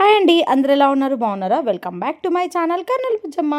Hi అండి అందరు ఎలా ఉన్నారు? బాగున్నారా? Welcome back to my channel colonel పుచ్చమ్మ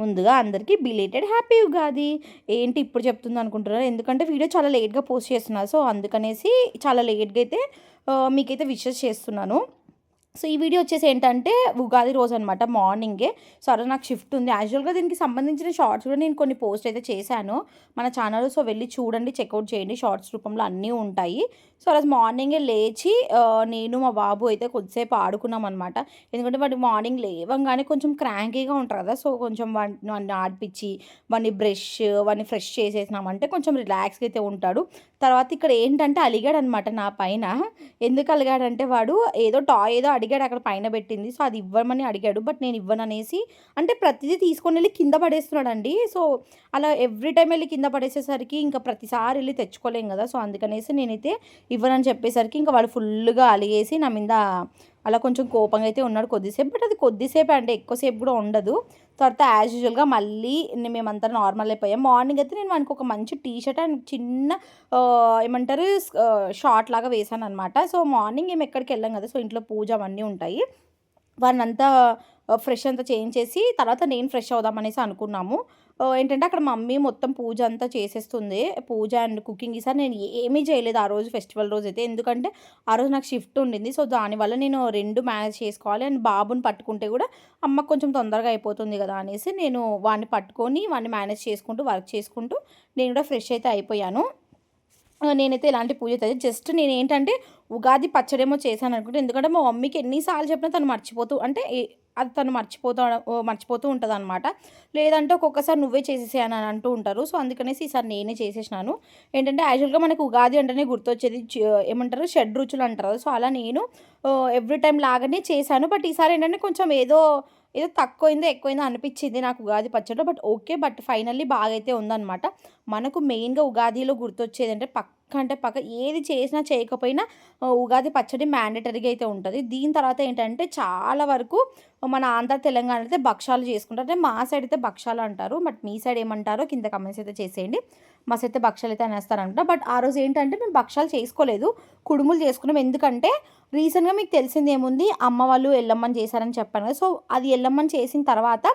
ముందుగా అందరికీ బిలేటెడ్ హ్యాపీ ఉగాది. ఏంటి ఇప్పుడు చెప్తుంది అనుకుంటున్నారు? ఎందుకంటే వీడియో చాలా లేట్గా పోస్ట్ చేస్తున్నారు. సో అందుకనేసి చాలా లేట్గా అయితే మీకైతే విషెస్ చేస్తున్నాను. సో ఈ వీడియో వచ్చేసి ఏంటంటే ఉగాది రోజు అనమాట మార్నింగే సో అలా నాకు షిఫ్ట్ ఉంది. యాజువల్గా దీనికి సంబంధించిన షార్ట్స్ కూడా నేను కొన్ని పోస్ట్ అయితే చేశాను. మన ఛానల్ సో వెళ్ళి చూడండి చెక్అవుట్ చేయండి. షార్ట్స్ రూపంలో అన్నీ ఉంటాయి. సో ఆ రోజు మార్నింగే లేచి నేను మా బాబు అయితే కొద్దిసేపు ఆడుకున్నాం అనమాట ఎందుకంటే వాడి మార్నింగ్ లేవంగానే కొంచెం క్రాంకీగా ఉంటారు కదా సో కొంచెం వాడిని వాడిని ఆడిపించి వాడిని బ్రష్ వాడిని ఫ్రెష్ చేసేసినామంటే కొంచెం రిలాక్స్గా అయితే ఉంటాడు. తర్వాత ఇక్కడ ఏంటంటే అలిగాడు అనమాట నా పైన. ఎందుకు అలిగాడంటే వాడు ఏదో టాయ్ ఏదో అడిగాడు అక్కడ పైన పెట్టింది. సో అది ఇవ్వమని అడిగాడు. బట్ నేను ఇవ్వను అనేసి అంటే ప్రతిదీ తీసుకొని వెళ్ళి కింద పడేస్తున్నాడండి. సో అలా ఎవ్రీ టైం వెళ్ళి కింద పడేసేసరికి ఇంకా ప్రతిసారి వెళ్ళి తెచ్చుకోలేం కదా. సో అందుకనేసి నేనైతే ఇవ్వనని చెప్పేసరికి ఇంకా వాడు ఫుల్గా అలిగేసి నా మీద అలా కొంచెం కోపంగా అయితే ఉన్నాడు కొద్దిసేపు. బట్ అది కొద్దిసేపు అంటే ఎక్కువసేపు కూడా ఉండదు. తర్వాత యాజ్ యూజువల్గా మళ్ళీ మేమంతా నార్మల్ అయిపోయాం. మార్నింగ్ అయితే నేను వానికి ఒక మంచి టీ షర్ట్ అండ్ చిన్న ఏమంటారు షార్ట్ లాగా వేసాను అనమాట సో మార్నింగ్ ఏమి ఎక్కడికి వెళ్ళాం కదా సో ఇంట్లో పూజ అవన్నీ ఉంటాయి. వాడినంతా ఫ్రెష్ అంతా చేంజ్ చేసి తర్వాత నేను ఫ్రెష్ అవుదాం అనేసి అనుకున్నాము. ఏంటంటే అక్కడ మమ్మీ మొత్తం పూజ అంతా చేసేస్తుంది. పూజ అండ్ కుకింగ్ ఈసారి నేను ఏమీ చేయలేదు ఆ రోజు ఫెస్టివల్ రోజు అయితే ఎందుకంటే ఆ రోజు నాకు షిఫ్ట్ ఉండింది. సో దానివల్ల నేను రెండు మేనేజ్ చేసుకోవాలి. అండ్ బాబుని పట్టుకుంటే కూడా అమ్మ కొంచెం తొందరగా అయిపోతుంది కదా అనేసి నేను వాడిని పట్టుకొని వాడిని మేనేజ్ చేసుకుంటూ వర్క్ చేసుకుంటూ నేను కూడా ఫ్రెష్ అయితే అయిపోయాను. నేనైతే ఇలాంటి పూజ అయితే జస్ట్ నేను ఏంటంటే ఉగాది పచ్చడేమో చేశాను అనుకుంటే. ఎందుకంటే మా మమ్మీకి ఎన్నిసార్లు చెప్పినా తను మర్చిపోతూ అంటే అది తను మర్చిపోతా ఓ, మర్చిపోతూ ఉంటుంది అనమాట లేదంటే ఒక్కొక్కసారి నువ్వే చేసేసాను అని అంటూ ఉంటారు. సో అందుకనేసి ఈసారి నేనే చేసేసినాను. ఏంటంటే యాక్చువల్గా మనకు ఉగాది అంటేనే గుర్తొచ్చేది ఏమంటారు షడ్ రుచులు అంటారు. సో అలా నేను ఎవ్రీ టైం లాగానే చేశాను. బట్ ఈసారి ఏంటంటే కొంచెం ఏదో ఏదో తక్కువైందో ఎక్కువైందో అనిపించింది నాకు ఉగాది పచ్చడి బట్ ఓకే బట్ ఫైనల్లీ బాగా అయితే ఉందన్నమాట. మనకు మెయిన్గా ఉగాదిలో గుర్తొచ్చేది అంటే పక్క అంటే పక్క ఏది చేసినా చేయకపోయినా ఉగాది పచ్చడి మ్యాండేటరీగా అయితే ఉంటుంది. దీని తర్వాత ఏంటంటే చాలా వరకు మన ఆంధ్ర తెలంగాణ అయితే భక్షాలు చేసుకుంటారు. అంటే మా సైడ్ అయితే భక్షాలు అంటారు బట్ మీ సైడ్ ఏమంటారో కింద కమెంట్స్ అయితే చేసేయండి. మా సైడ్ అయితే భక్షాలు అయితే అనేస్తారంట బట్ ఆ రోజు ఏంటంటే మేము భక్షాలు చేసుకోలేదు కుడుములు చేసుకున్నాం. ఎందుకంటే రీసెంట్గా మీకు తెలిసింది ఏముంది? అమ్మ వాళ్ళు ఎల్లమ్మని చేశారని చెప్పాను కదా. సో అది ఎల్లమ్మని చేసిన తర్వాత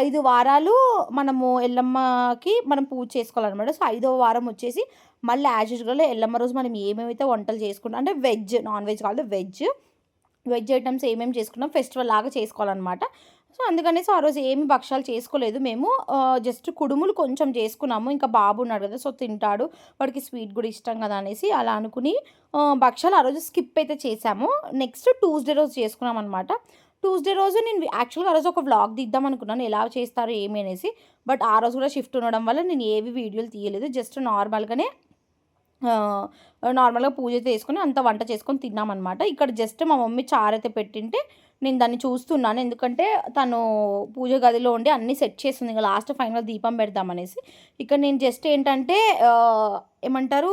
ఐదు వారాలు మనము ఎల్లమ్మకి మనం పూజ చేసుకోవాలన్నమాట. సో ఐదో వారం వచ్చేసి మళ్ళీ యాజ్ యూజువల్ ఎల్లమ్మ రోజు మనం ఏమేమైతే వంటలు చేసుకుంటాం అంటే వెజ్ నాన్ వెజ్ కాదు వెజ్ వెజ్ ఐటమ్స్ ఏమేమి చేసుకున్నాం ఫెస్టివల్ లాగా చేసుకోవాలన్నమాట. సో అందుకనేసి ఆ రోజు ఏమి భక్షాలు చేసుకోలేదు మేము. జస్ట్ కుడుములు కొంచెం చేసుకున్నాము. ఇంకా బాబు ఉన్నాడు కదా సో తింటాడు. వాడికి స్వీట్ కూడా ఇష్టం కదా అనేసి అలా అనుకుని భక్షాలు ఆ రోజు స్కిప్ అయితే చేసాము. నెక్స్ట్ ట్యూస్డే రోజు చేసుకున్నాం అనమాట ట్యూస్డే రోజు నేను యాక్చువల్గా ఆ రోజు ఒక వ్లాగ్ తీద్దాం అనుకున్నాను. ఎలా చేస్తారు ఏమి అనేసి. బట్ ఆ రోజు కూడా షిఫ్ట్ ఉండడం వల్ల నేను ఏవి వీడియోలు తీయలేదు. జస్ట్ నార్మల్గానే నార్మల్గా పూజ చేసుకుని చేసుకొని అంత వంట చేసుకొని తిన్నామన్నమాట ఇక్కడ జస్ట్ మా మమ్మీ చారైతే పెట్టింటే నేను దాన్ని చూస్తున్నాను. ఎందుకంటే తను పూజ గదిలో ఉండి అన్నీ సెట్ చేస్తుంది. ఇంకా లాస్ట్ ఫైనల్ దీపం పెడదామనేసి ఇక్కడ నేను జస్ట్ ఏంటంటే ఏమంటారు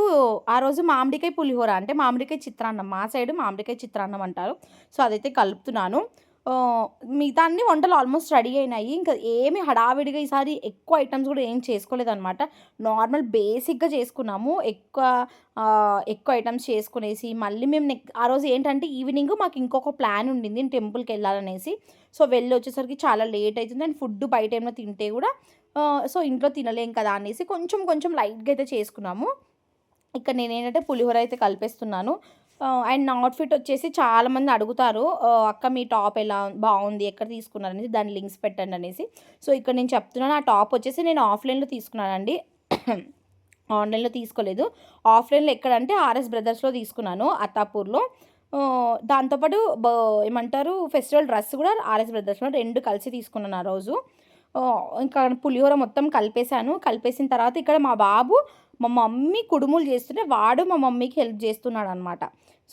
ఆ రోజు మామిడికాయ పులిహోర అంటే మామిడికాయ చిత్రాన్నం. మా సైడ్ మామిడికాయ చిత్రాన్నం అంటారు. సో అదైతే కలుపుతున్నాను. మిగతా అన్ని వంటలు ఆల్మోస్ట్ రెడీ అయినాయి. ఇంకా ఏమి హడావిడిగా ఈసారి ఎక్కువ ఐటమ్స్ కూడా ఏం చేసుకోలేదన్నమాట. నార్మల్ బేసిక్గా చేసుకున్నాము. ఎక్కువ ఎక్కువ ఐటమ్స్ చేసుకునేసి మళ్ళీ మేము నెక్ ఆ రోజు ఏంటంటే ఈవినింగ్ మాకు ఇంకొక ప్లాన్ ఉండింది టెంపుల్కి వెళ్ళాలనేసి. సో వెళ్ళి వచ్చేసరికి చాలా లేట్ అవుతుంది అండ్ ఫుడ్ బయట ఏమైనా తింటే కూడా సో ఇంట్లో తినలేం కదా అనేసి కొంచెం కొంచెం లైట్గా అయితే చేసుకున్నాము. ఇక్కడ నేనేంటంటే పులిహోర అయితే కలిపేస్తున్నాను. అండ్ నా అవుట్ఫిట్ వచ్చేసి చాలామంది అడుగుతారు అక్క మీ టాప్ ఎలా బాగుంది ఎక్కడ తీసుకున్నారు? అనేసి దాని లింక్స్ పెట్టండి అనేసి. సో ఇక్కడ నేను చెప్తున్నాను ఆ టాప్ వచ్చేసి నేను ఆఫ్లైన్లో తీసుకున్నానండి. ఆన్లైన్లో తీసుకోలేదు. ఆఫ్లైన్లో ఎక్కడంటే ఆర్ఎస్ బ్రదర్స్లో తీసుకున్నాను అత్తాపూర్లో. దాంతోపాటు బ- ఏమంటారు ఫెస్టివల్ డ్రెస్ కూడా ఆర్ఎస్ బ్రదర్స్లో రెండు కలిసి తీసుకున్నాను ఆ రోజు. ఇంకా పులిహోర మొత్తం కలిపేశాను. కలిపేసిన తర్వాత ఇక్కడ మా బాబు మా మమ్మీ కుడుములు చేస్తుంటే వాడు మా మమ్మీకి హెల్ప్ చేస్తున్నాడు అనమాట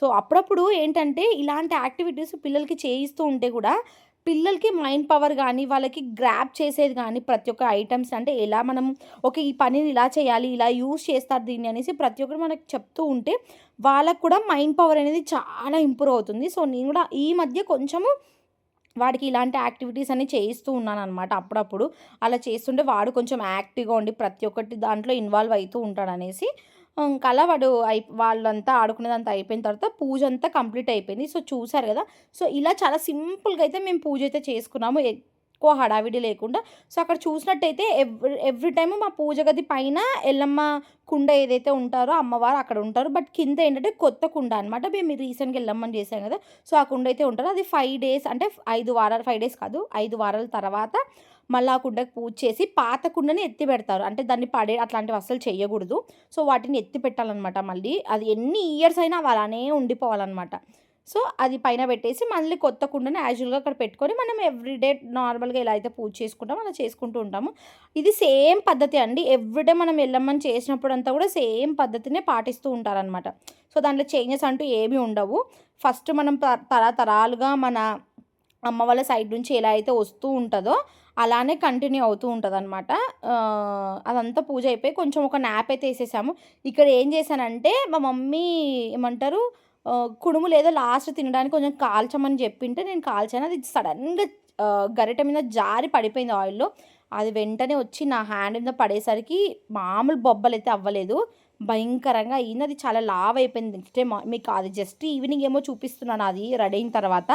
సో అప్పుడప్పుడు ఏంటంటే ఇలాంటి యాక్టివిటీస్ పిల్లలకి చేయిస్తూ ఉంటే కూడా పిల్లలకి మైండ్ పవర్ కానీ వాళ్ళకి గ్రాప్ చేసేది కానీ ప్రతి ఒక్క ఐటమ్స్ అంటే ఎలా మనం ఓకే ఈ పనిని ఇలా చేయాలి ఇలా యూస్ చేస్తారు దీన్ని అనేసి ప్రతి ఒక్కరు మనకు చెప్తూ ఉంటే వాళ్ళకు కూడా మైండ్ పవర్ అనేది చాలా ఇంప్రూవ్ అవుతుంది. సో నేను కూడా ఈ మధ్య కొంచెము వాడికి ఇలాంటి యాక్టివిటీస్ అన్ని చేయిస్తూ ఉన్నాను అనమాట అప్పుడప్పుడు. అలా చేస్తుంటే వాడు కొంచెం యాక్టివ్గా ఉండి ప్రతి ఒక్కటి దాంట్లో ఇన్వాల్వ్ అవుతూ ఉంటాడు అనేసి ఇంకా అలా వాడు అయి వాళ్ళంతా ఆడుకునేదంతా అయిపోయిన తర్వాత పూజ అంతా కంప్లీట్ అయిపోయింది. సో చూసారు కదా? సో ఇలా చాలా సింపుల్గా అయితే మేము పూజ అయితే చేసుకున్నాము. ఎక్కువ హడావిడి లేకుండా. సో అక్కడ చూసినట్టయితే ఎవ్రీ ఎవ్రీ టైమ్ మా పూజ గది పైన ఎల్లమ్మ కుండ ఏదైతే ఉంటారో అమ్మవారు అక్కడ ఉంటారు. బట్ కింద ఏంటంటే కొత్త కుండ అనమాట మేము రీసెంట్గా ఎల్లమ్మని చేసాం కదా. సో ఆ కుండ అయితే ఉంటారు. అది ఫైవ్ డేస్ అంటే ఐదు వారాలు ఫైవ్ డేస్ కాదు ఐదు వారాల తర్వాత మళ్ళీ ఆ కుండకు పూజ చేసి పాత కుండని ఎత్తి పెడతారు. అంటే దాన్ని పడే అట్లాంటివి అస్సలు చేయకూడదు సో వాటిని ఎత్తి పెట్టాలన్నమాట మళ్ళీ. అది ఎన్ని ఇయర్స్ అయినా అవి అలానే ఉండిపోవాలన్నమాట. సో అది పైన పెట్టేసి మళ్ళీ కొత్త కుండని యాజువల్గా అక్కడ పెట్టుకొని మనం ఎవ్రీడే నార్మల్గా ఎలా అయితే పూజ చేసుకుంటామో అలా చేసుకుంటూ ఉంటాము. ఇది సేమ్ పద్ధతి అండి. ఎవ్రీడే మనం వెళ్ళమని చేసినప్పుడు అంతా కూడా సేమ్ పద్ధతినే పాటిస్తూ ఉంటారనమాట సో దాంట్లో చేంజెస్ అంటూ ఏమీ ఉండవు. ఫస్ట్ మనం తరతరాలుగా మన అమ్మ వాళ్ళ సైడ్ నుంచి ఎలా అయితే వస్తూ ఉంటుందో అలానే కంటిన్యూ అవుతూ ఉంటుంది అనమాట అదంతా పూజ అయిపోయి కొంచెం ఒక నాప్ అయితే వేసేసాము. ఇక్కడ ఏం చేశానంటే మా మమ్మీ ఏమంటారు కుడుము లేదా లాస్ట్ తినడానికి కొంచెం కాల్చమని చెప్పింటే నేను కాల్చాను. అది సడన్గా గరిట మీద జారి పడిపోయింది ఆయిల్లో అది వెంటనే వచ్చి నా హ్యాండ్ మీద పడేసరికి మామూలు బొబ్బలు అయితే అవ్వలేదు. భయంకరంగా అయింది. అది చాలా లావ్ అయిపోయింది. నెక్స్ట్ డే మీకు అది జస్ట్ ఈవినింగ్ ఏమో చూపిస్తున్నాను. అది రెడీ అయిన తర్వాత.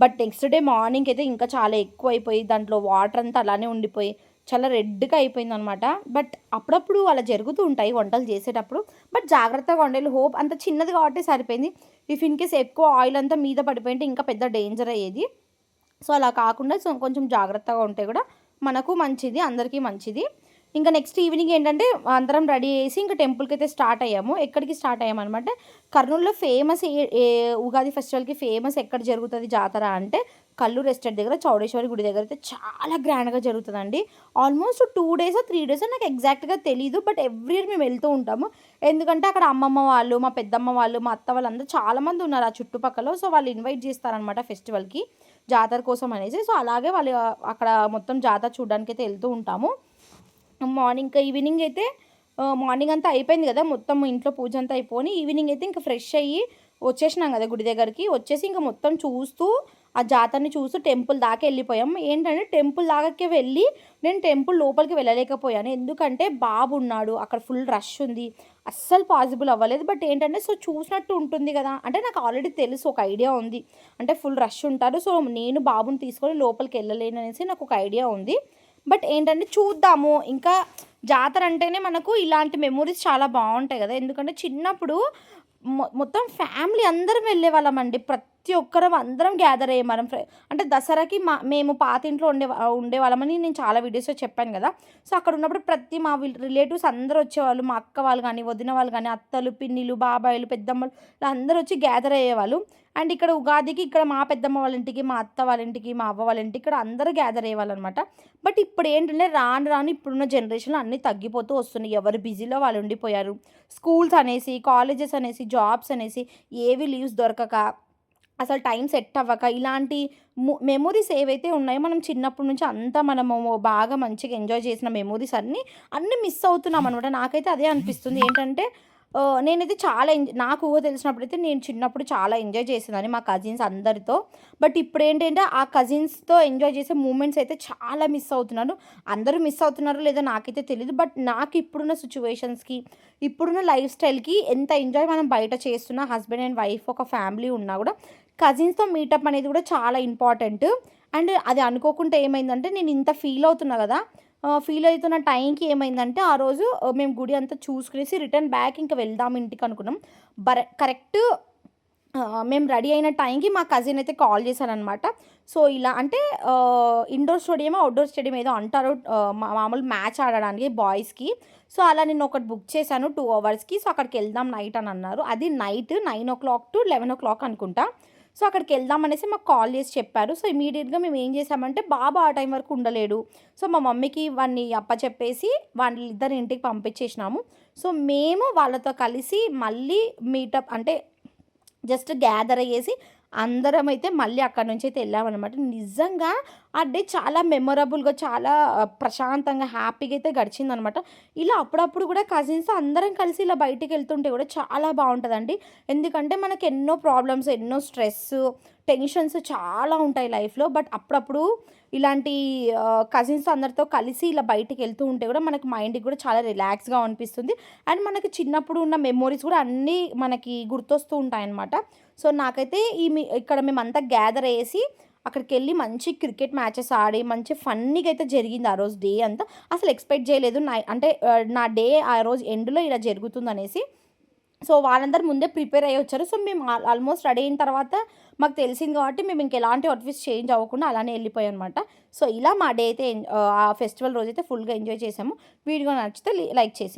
బట్ నెక్స్ట్ డే మార్నింగ్ అయితే ఇంకా చాలా ఎక్కువ అయిపోయి దాంట్లో వాటర్ అంతా అలానే ఉండిపోయి చాలా రెడ్గా అయిపోయింది అనమాట బట్ అప్పుడప్పుడు అలా జరుగుతూ ఉంటాయి వంటలు చేసేటప్పుడు. బట్ జాగ్రత్తగా వండాలి. హోప్ అంత చిన్నది కాబట్టి సరిపోయింది. ఇఫ్ ఇన్ కేస్ ఎక్కువ ఆయిల్ అంతా మీద పడిపోయింటే ఇంకా పెద్ద డేంజర్ అయ్యేది. సో అలా కాకుండా సో కొంచెం జాగ్రత్తగా ఉంటే కూడా మనకు మంచిది అందరికీ మంచిది. ఇంకా నెక్స్ట్ ఈవినింగ్ ఏంటంటే అందరం రెడీ చేసి ఇంకా టెంపుల్కి అయితే స్టార్ట్ అయ్యాము. ఎక్కడికి స్టార్ట్ అయ్యామన్నమాట కర్నూలులో ఫేమస్ ఏ ఉగాది ఫెస్టివల్కి ఫేమస్ ఎక్కడ జరుగుతుంది జాతర అంటే కల్లూరు ఎస్టేట్ దగ్గర చౌడేశ్వరి గుడి దగ్గర అయితే చాలా గ్రాండ్గా జరుగుతుందండి. Almost two days three days నాకు ఎగ్జాక్ట్గా తెలియదు బట్ ఎవ్రీ ఇయర్ మేము వెళ్తూ ఉంటాము. ఎందుకంటే అక్కడ అమ్మమ్మ వాళ్ళు మా పెద్దమ్మ వాళ్ళు మా అత్త వాళ్ళందరూ చాలామంది ఉన్నారు ఆ చుట్టుపక్కల సో వాళ్ళు ఇన్వైట్ చేస్తారనమాట ఫెస్టివల్కి జాతర కోసం అనేసి. సో అలాగే వాళ్ళు అక్కడ మొత్తం జాతర చూడడానికి అయితే వెళ్తూ ఉంటాము. మార్నింగ్ ఈవినింగ్ అయితే మార్నింగ్ అంతా అయిపోయింది కదా మొత్తం ఇంట్లో పూజ అంతా అయిపోయి ఈవినింగ్ అయితే ఇంకా ఫ్రెష్ అయ్యి వచ్చేసినాం కదా గుడి దగ్గరికి. వచ్చేసి ఇంకా మొత్తం చూస్తూ ఆ జాతరని చూసి టెంపుల్ దాకా వెళ్ళిపోయాం. ఏంటంటే టెంపుల్ దాకాకే వెళ్ళి నేను టెంపుల్ లోపలికి వెళ్ళలేకపోయాను. ఎందుకంటే బాబు ఉన్నాడు. అక్కడ ఫుల్ రష్ ఉంది. అస్సలు పాసిబుల్ అవ్వలేదు. బట్ ఏంటంటే సో చూసినట్టు ఉంటుంది కదా. అంటే నాకు ఆల్రెడీ తెలుసు ఒక ఐడియా ఉంది. అంటే ఫుల్ రష్ ఉంటారు. సో నేను బాబుని తీసుకొని లోపలికి వెళ్ళలేను అనేసి నాకు ఒక ఐడియా ఉంది. బట్ ఏంటంటే చూద్దాము. ఇంకా జాతర అంటేనే మనకు ఇలాంటి మెమొరీస్ చాలా బాగుంటాయి కదా. ఎందుకంటే చిన్నప్పుడు మొత్తం ఫ్యామిలీ అందరం వెళ్ళే వాళ్ళమండి ప్రతి ఒక్కరం అందరం గ్యాదర్ అయ్యే మనం అంటే దసరాకి మా మేము పాత ఇంట్లో ఉండే ఉండేవాళ్ళమని నేను చాలా వీడియోస్లో చెప్పాను కదా. సో అక్కడ ఉన్నప్పుడు ప్రతి మా రిలేటివ్స్ అందరూ వచ్చేవాళ్ళు. మా అక్క వాళ్ళు కానీ వదిన వాళ్ళు కానీ అత్తలు పిన్నిలు బాబాయిలు పెద్దమ్మలు అందరూ వచ్చి గ్యాదర్ అయ్యేవాళ్ళు. అండ్ ఇక్కడ ఉగాదికి ఇక్కడ మా పెద్దమ్మ వాళ్ళ ఇంటికి మా అత్త వాళ్ళ ఇంటికి మా అవ్వ వాళ్ళ ఇంటికి ఇక్కడ అందరూ గ్యాదర్ అయ్యేవాళ్ళు అనమాట బట్ ఇప్పుడు ఏంటంటే రాను రాను ఇప్పుడున్న జనరేషన్లో అన్నీ తగ్గిపోతూ వస్తున్నాయి. ఎవరు బిజీలో వాళ్ళు ఉండిపోయారు. స్కూల్స్ అనేసి కాలేజెస్ అనేసి జాబ్స్ అనేసి ఏవి లీవ్స్ దొరకక అసలు టైం సెట్ అవ్వక ఇలాంటి మెమొరీస్ ఏవైతే ఉన్నాయో మనం చిన్నప్పటి నుంచి అంతా మనము బాగా మంచిగా ఎంజాయ్ చేసిన మెమొరీస్ అన్నీ అన్నీ మిస్ అవుతున్నాం అనమాట నాకైతే అదే అనిపిస్తుంది. ఏంటంటే నేనైతే చాలా నాకు ఊహ తెలిసినప్పుడైతే నేను చిన్నప్పుడు చాలా ఎంజాయ్ చేసేదాన్ని మా కజిన్స్ అందరితో. బట్ ఇప్పుడు ఏంటంటే ఆ కజిన్స్తో ఎంజాయ్ చేసే మూమెంట్స్ అయితే చాలా మిస్ అవుతున్నాను. అందరూ మిస్ అవుతున్నారో లేదో నాకైతే తెలియదు బట్ నాకు ఇప్పుడున్న సిచ్యువేషన్స్కి ఇప్పుడున్న లైఫ్ స్టైల్కి ఎంత ఎంజాయ్ మనం బయట చేస్తున్నా హస్బెండ్ అండ్ వైఫ్ ఒక ఫ్యామిలీ ఉన్నా కూడా కజిన్స్తో మీటప్ అనేది కూడా చాలా ఇంపార్టెంట్ అండ్ అది అనుకోకుండా ఏమైందంటే నేను ఇంత ఫీల్ అవుతున్నా కదా ఫీల్ అవుతున్న టైంకి ఏమైందంటే ఆ రోజు మేము గుడి అంతా చూసుకునేసి రిటర్న్ బ్యాక్ ఇంకా వెళ్దాం ఇంటికి అనుకున్నాం. బర కరెక్ట్ మేము రెడీ అయిన టైంకి మా కజిన్ అయితే కాల్ చేశారనమాట సో ఇలా అంటే ఇండోర్ స్టేడియం అవుట్డోర్ స్టేడియం ఏదో అంటారు మామూలు మ్యాచ్ ఆడడానికి బాయ్స్కి సో అలా నేను ఒకటి బుక్ చేశాను టూ అవర్స్కి సో అక్కడికి వెళ్దాం నైట్ అని అన్నారు. అది night nine o'clock to eleven o'clock అనుకుంటా. సో అక్కడికి వెళ్దాం అనేసి మాకు కాల్ చేసి చెప్పారు. సో ఇమీడియట్గా మేము ఏం చేసామంటే బాబా ఆ టైం వరకు ఉండలేడు. సో మా మమ్మీకి వాడిని అప్ప చెప్పేసి వాళ్ళిద్దరు ఇంటికి పంపించేసినాము. సో మేము వాళ్ళతో కలిసి మళ్ళీ మీటప్ అంటే జస్ట్ గ్యాదర్ అయ్యేసి అందరం అయితే మళ్ళీ అక్కడ నుంచి అయితే వెళ్ళామన్నమాట. నిజంగా ఆ డే చాలా మెమొరబుల్గా చాలా ప్రశాంతంగా హ్యాపీగా అయితే గడిచిందనమాట. ఇలా అప్పుడప్పుడు కూడా కజిన్స్ అందరం కలిసి ఇలా బయటికి వెళ్తుంటే కూడా చాలా బాగుంటుందండి. ఎందుకంటే మనకి ఎన్నో ప్రాబ్లమ్స్ ఎన్నో స్ట్రెస్ టెన్షన్స్ చాలా ఉంటాయి లైఫ్లో బట్ అప్పుడప్పుడు ఇలాంటి కజిన్స్ అందరితో కలిసి ఇలా బయటికి వెళ్తూ ఉంటే కూడా మనకి మైండ్కి కూడా చాలా రిలాక్స్గా అనిపిస్తుంది. అండ్ మనకి చిన్నప్పుడు ఉన్న మెమోరీస్ కూడా అన్నీ మనకి గుర్తొస్తూ ఉంటాయన్నమాట. సో నాకైతే ఈ మీ ఇక్కడ మేమంతా గ్యాదర్ అయ్యేసి అక్కడికి వెళ్ళి మంచి క్రికెట్ మ్యాచెస్ ఆడి మంచి ఫన్నీగా అయితే జరిగింది ఆ రోజు డే అంతా. అసలు ఎక్స్పెక్ట్ చేయలేదు. నా అంటే నా డే ఆ రోజు ఎండ్లో ఇలా జరుగుతుంది అనేసి సో వాళ్ళందరూ ముందే ప్రిపేర్ అయ్యి వచ్చారు. సో మేము ఆల్మోస్ట్ రెడీ అయిన తర్వాత మాకు తెలిసింది కాబట్టి మేము ఇంక ఎలాంటి అవుట్ఫిట్స్ చేంజ్ అవ్వకుండా అలానే వెళ్ళిపోయాం అనమాట సో ఇలా మా డే అయితే ఆ ఫెస్టివల్ రోజు అయితే ఫుల్గా ఎంజాయ్ చేసాము. వీడియో నచ్చితే లైక్ చేసి